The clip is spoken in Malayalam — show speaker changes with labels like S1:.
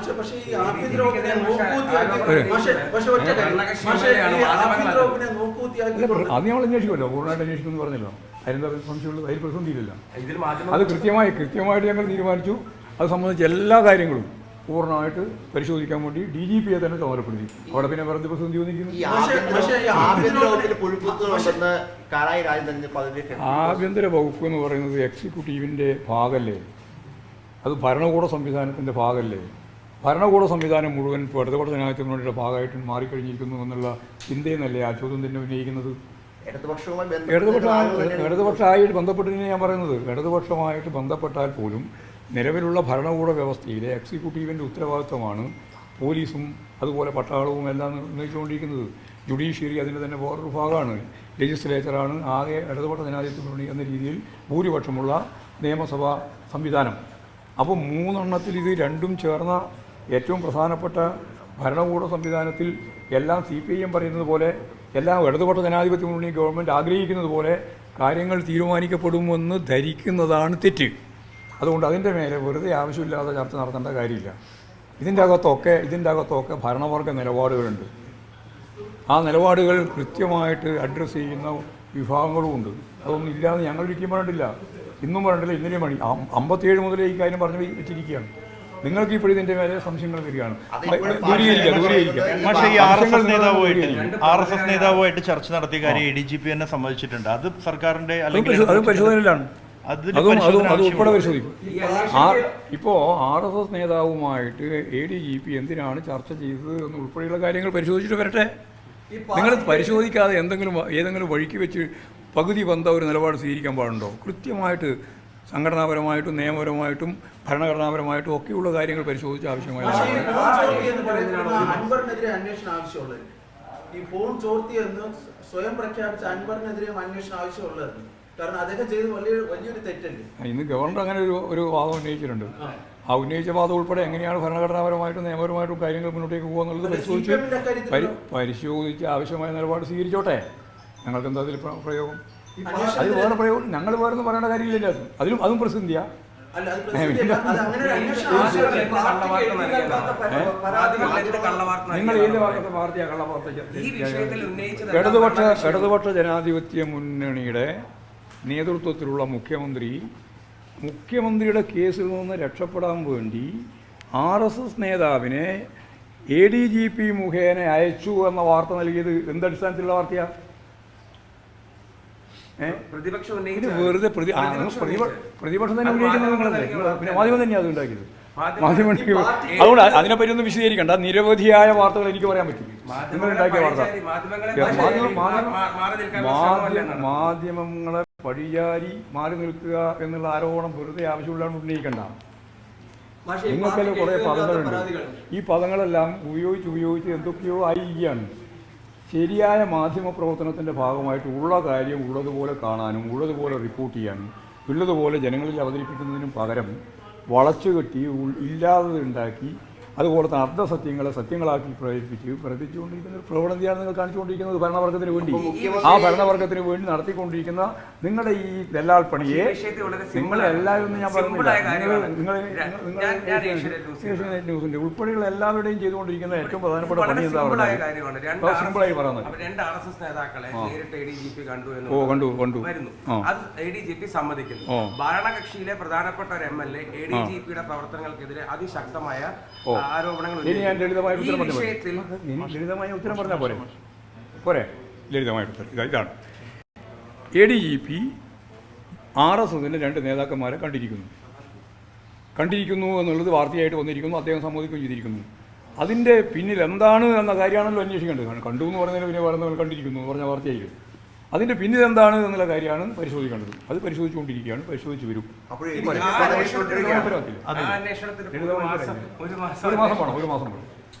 S1: മാഷെ പക്ഷേ ഈ ആഭ്യന്തര വകുപ്പിനെ നോക്കൂത്തിയാക്കി
S2: അത് നമ്മൾ അന്വേഷിക്കുമല്ലോ പൂർണമായിട്ട് അന്വേഷിക്കുമെന്ന് പറഞ്ഞല്ലോ. അതിനെന്താ സംശയമുള്ളത് അതിൽ പ്രതിസന്ധിയില്ല
S3: ഇതിൽ മാധ്യമ
S2: അത് കൃത്യമായി കൃത്യമായിട്ട് ഞങ്ങൾ തീരുമാനിച്ചു. അത് സംബന്ധിച്ച എല്ലാ കാര്യങ്ങളും പൂർണമായിട്ട് പരിശോധിക്കാൻ വേണ്ടി ഡി ജി പിയെ തന്നെ ചുമതലപ്പെടുത്തി അവിടെ പിന്നെ വെറുതെ പ്രതിസന്ധി
S4: ആഭ്യന്തര
S2: വകുപ്പ് എന്ന് പറയുന്നത് എക്സിക്യൂട്ടീവിന്റെ ഭാഗല്ലേ? അത് ഭരണകൂട സംവിധാനത്തിന്റെ ഭാഗമല്ലേ ഭരണകൂട സംവിധാനം മുഴുവൻ ഇപ്പോൾ ഇടതുപക്ഷ ജനാധിപത്യങ്ങളുടെ ഭാഗമായിട്ട് മാറിക്കഴിഞ്ഞിരിക്കുന്നു എന്നുള്ള ചിന്തയെന്നല്ലേ ആ ചോദ്യം തന്നെ ഉന്നയിക്കുന്നത്?
S4: ഇടതുപക്ഷവുമായി
S2: ഇടതുപക്ഷ
S4: ബന്ധപ്പെട്ട ആളുകൾ തന്നെയാണ്
S2: ഇടതുപക്ഷമായിട്ട് ബന്ധപ്പെട്ടിനെ ഞാൻ പറയുന്നത് ഇടതുപക്ഷമായിട്ട് ബന്ധപ്പെട്ടാൽ പോലും നിലവിലുള്ള ഭരണകൂട വ്യവസ്ഥയിലെ എക്സിക്യൂട്ടീവിന്റെ ഉത്തരവാദിത്വമാണ് പോലീസും അതുപോലെ പട്ടാളവും എല്ലാം നിർണയിച്ചുകൊണ്ടിരിക്കുന്നത് ജുഡീഷ്യറി അതിന്റെ തന്നെ വേറൊരു ഭാഗമാണ് ലെജിസ്ലേച്ചറാണ് ആകെ ഇടതുപക്ഷ ജനാധിപത്യം എന്ന രീതിയിൽ ഭൂരിപക്ഷമുള്ള നിയമസഭാ സംവിധാനം. അപ്പോൾ മൂന്നെണ്ണത്തിൽ ഇത് രണ്ടും ചേർന്ന ഏറ്റവും പ്രധാനപ്പെട്ട ഭരണകൂട സംവിധാനത്തിൽ എല്ലാം സി പി ഐ എം പറയുന്നത് പോലെ എല്ലാം ഇടതുപക്ഷ ജനാധിപത്യ മുന്നണി ഗവൺമെന്റ് ആഗ്രഹിക്കുന്നത് പോലെ കാര്യങ്ങൾ തീരുമാനിക്കപ്പെടുമെന്ന് ധരിക്കുന്നതാണ് തെറ്റ്. അതുകൊണ്ട് അതിന്റെ മേലെ വെറുതെ ആവശ്യമില്ലാതെ ചർച്ച നടത്തേണ്ട കാര്യമില്ല. ഇതിന്റെ അകത്തൊക്കെ ഇതിന്റെ അകത്തൊക്കെ ഭരണവർഗ നിലപാടുകളുണ്ട്. ആ നിലപാടുകൾ കൃത്യമായിട്ട് അഡ്രസ്സ് ചെയ്യുന്ന വിഭാഗങ്ങളും ഉണ്ട്. അതൊന്നും ഇല്ലാതെ ഞങ്ങൾ ഒരിക്കലും പറഞ്ഞിട്ടില്ല. ഇന്നും പറഞ്ഞിട്ടില്ല. ഇന്നലെയും പണി അമ്പത്തിയേഴ് മുതലേ ഈ കാര്യം പറഞ്ഞു വെച്ചിരിക്കുകയാണ്. നിങ്ങൾക്ക് ഇപ്പോഴും ഇതിന്റെ മേലെ സംശയങ്ങൾ വരികയാണ് ദൂരീകരിക്കുക ദൂരീകരിക്കുക.
S5: പക്ഷേ ഈ ആർ എസ് എസ് നേതാവുമായിട്ട് ആർ എസ് എസ് നേതാവുമായിട്ട് ചർച്ച നടത്തിയ കാര്യം എ ഡി ജി പി തന്നെ സമ്മതിച്ചിട്ടുണ്ട്. അത് സർക്കാരിന്റെ അല്ലെങ്കിൽ
S2: പരിശോ- അതും പരിശോധനയിലാണ്.
S5: അതിന്
S2: അതും അതും
S5: പരിശോധന
S2: ഉൾപ്പെടെ പരിശോധിക്കും. ഇപ്പോ ആർ എസ് എസ് നേതാവുമായിട്ട് എ ഡി ജി പി എന്തിനാണ് ചർച്ച ചെയ്തത് എന്ന് ഉൾപ്പെടെയുള്ള കാര്യങ്ങൾ പരിശോധിച്ചിട്ട് വരട്ടെ. നിങ്ങൾ പരിശോധിക്കാതെ എന്തെങ്കിലും ഏതെങ്കിലും വഴിക്ക് വെച്ച് പകുതി വന്ന ഒരു നിലപാട് സ്വീകരിക്കാൻ പാടുണ്ടോ? കൃത്യമായിട്ട് സംഘടനാപരമായിട്ടും നിയമപരമായിട്ടും ഭരണഘടനാപരമായിട്ടും ഒക്കെയുള്ള കാര്യങ്ങൾ പരിശോധിച്ച് ആവശ്യമായ
S1: ഈ ഫോൺ ചോർത്തി എന്ന് സ്വയം പ്രഖ്യാപിച്ച അന്വേഷണം ആവശ്യമുള്ളത് കാരണം അദ്ദേഹം ചെയ്ത് വലിയ വലിയൊരു തെറ്റല്ലേ
S2: ഇന്ന് ഗവർണർ അങ്ങനെ ഒരു ഒരു വാദം ഉന്നയിച്ചിട്ടുണ്ട് ആ ഉന്നയിച്ച വാദം ഉൾപ്പെടെ എങ്ങനെയാണ് ഭരണഘടനാപരമായിട്ടും നിയമപരമായിട്ടും കാര്യങ്ങൾ മുന്നോട്ടേക്ക് പോകുക എന്നുള്ളത് പരിശോധിച്ച് പരിശോധിച്ച് ആവശ്യമായ നിലപാട് സ്വീകരിച്ചോട്ടെ ഞങ്ങൾക്ക് എന്താ അതിൽ പ്ര- പ്രയോഗം അത് വേറെ ഞങ്ങൾ വേറെ ഒന്നും പറയേണ്ട കാര്യമില്ലല്ലോ അതിലും അതും പ്രസിദ്ധിയാ
S1: അത് പ്രസിദ്ധിയല്ല. അത് അങ്ങനെ ഒരു അന്വേഷണം ആവശ്യമുണ്ട്
S3: കള്ളവാർത്ത മാധ്യമങ്ങളിൽ
S2: നിങ്ങൾ ഏത് വാർത്തയാ കള്ളവാർത്ത ഇടതുപക്ഷ ഇടതുപക്ഷ ജനാധിപത്യ മുന്നണിയുടെ നേതൃത്വത്തിലുള്ള മുഖ്യമന്ത്രി മുഖ്യമന്ത്രിയുടെ കേസിൽ നിന്ന് രക്ഷപ്പെടാൻ വേണ്ടി ആർ എസ് എസ് നേതാവിനെ എ ഡി ജി പി മുഖേന അയച്ചു എന്ന വാർത്ത നൽകിയത് എന്തടിസ്ഥാനത്തിലുള്ള വാർത്തയാ? ഏ
S3: പ്രതിപക്ഷം
S2: വെറുതെ തന്നെ
S3: അത്
S2: ഉന്നയിക്കുന്നത് നിങ്ങളല്ലേ പിന്നെ മാധ്യമം തന്നെയാണ് അത് ഉണ്ടാക്കിയത്
S3: മാധ്യമം-
S2: അതുകൊണ്ട് അതിനെപ്പറ്റി ഒന്നും വിശദീകരിക്കണ്ട. നിരവധിയായ വാർത്തകൾ എനിക്ക് പറയാൻ പറ്റും. നിങ്ങൾ ഉണ്ടാക്കിയ വാർത്ത.
S3: പഴിചാരി. മാധ്യമങ്ങളെ
S2: പടിയാരി മാറി നിൽക്കുക എന്നുള്ള ആരോപണം വെറുതെ ആവശ്യമുള്ളതാണ് ഉന്നയിക്കണ്ട. നിങ്ങൾക്കെല്ലാം കുറേ പദങ്ങളുണ്ട്. ഈ പദങ്ങളെല്ലാം ഉപയോഗിച്ച് ഉപയോഗിച്ച് എന്തൊക്കെയോ ആയിരിക്കുകയാണ് ശരിയായ മാധ്യമ പ്രവർത്തനത്തിന്റെ ഭാഗമായിട്ട് ഉള്ള കാര്യം ഉള്ളതുപോലെ കാണാനും ഉള്ളതുപോലെ റിപ്പോർട്ട് ചെയ്യാനും ഉള്ളതുപോലെ ജനങ്ങളിൽ അവതരിപ്പിക്കുന്നതിനും പകരം വളച്ചുകെട്ടി ഇല്ലാതെ ഉണ്ടാക്കി അതുപോലെ തന്നെ അർദ്ധസത്യങ്ങളെ സത്യങ്ങളാക്കി പ്രചരിപ്പിച്ച് പ്രവർത്തിച്ചുകൊണ്ടിരിക്കുന്ന ഒരു പ്രവണതയാണ് നിങ്ങൾ കാണിച്ചുകൊണ്ടിരിക്കുന്നത് ഭരണവർഗത്തിന് വേണ്ടി. ആ ഭരണവർഗത്തിന് വേണ്ടി നടത്തിക്കൊണ്ടിരിക്കുന്ന നിങ്ങളുടെ ഈ ദല്ലാൽ പണിയെ
S3: നിങ്ങളെല്ലാവരും
S2: നിങ്ങൾ എല്ലാവരും ഞാൻ പറഞ്ഞില്ല. നിങ്ങൾ. നിങ്ങൾ ന്യൂസിന്റെ ഉൾപ്പെടെയുള്ള എല്ലാവരുടെയും ചെയ്തുകൊണ്ടിരിക്കുന്ന ഏറ്റവും പ്രധാനപ്പെട്ട പണി എന്താ പറയുന്നത് ആയി പറയുന്നത് ഓ കണ്ടു കണ്ടു.
S3: അത് എ ഡി ജി പി സമ്മതിക്കുന്നു. ഭരണകക്ഷിയിലെ പ്രധാനപ്പെട്ട ഒരു M L A A D G പിയുടെ പ്രവർത്തനങ്ങൾക്കെതിരെ അതിശക്തമായ ആരോപണങ്ങൾ
S2: ഇനി ഞാൻ ലളിതമായ ഉത്തരം പറഞ്ഞാൽ പോരെ? ഇനി ലളിതമായ ഉത്തരം പറഞ്ഞാൽ പോരെ? പോരെ? ലളിതമായ ഉത്തരം. ഇതാ ഇതാണ്. A D G P R S എസിന്റെ രണ്ട് നേതാക്കന്മാരെ കണ്ടിരിക്കുന്നു. കണ്ടിരിക്കുന്നു എന്നുള്ളത് വാർത്തയായിട്ട് വന്നിരിക്കുന്നു അദ്ദേഹം സമ്മതിക്കുകയും ചെയ്തിരിക്കുന്നു. അതിന്റെ പിന്നിൽ എന്താണ് എന്ന കാര്യമാണല്ലോ അന്വേഷിക്കേണ്ടത്. കണ്ടു എന്ന് പറഞ്ഞാൽ പിന്നെ പറയുന്നവർ കണ്ടിരിക്കുന്നു എന്ന് പറഞ്ഞ വാർത്തയായിരിക്കും. അതിന്റെ പിന്നിൽ എന്താണ് എന്നുള്ള കാര്യമാണ് പരിശോധിക്കേണ്ടത്. അത് പരിശോധിച്ചുകൊണ്ടിരിക്കുകയാണ്. പരിശോധിച്ച് വരും. ഒരു മാസം വേണം ഒരു മാസം വേണം.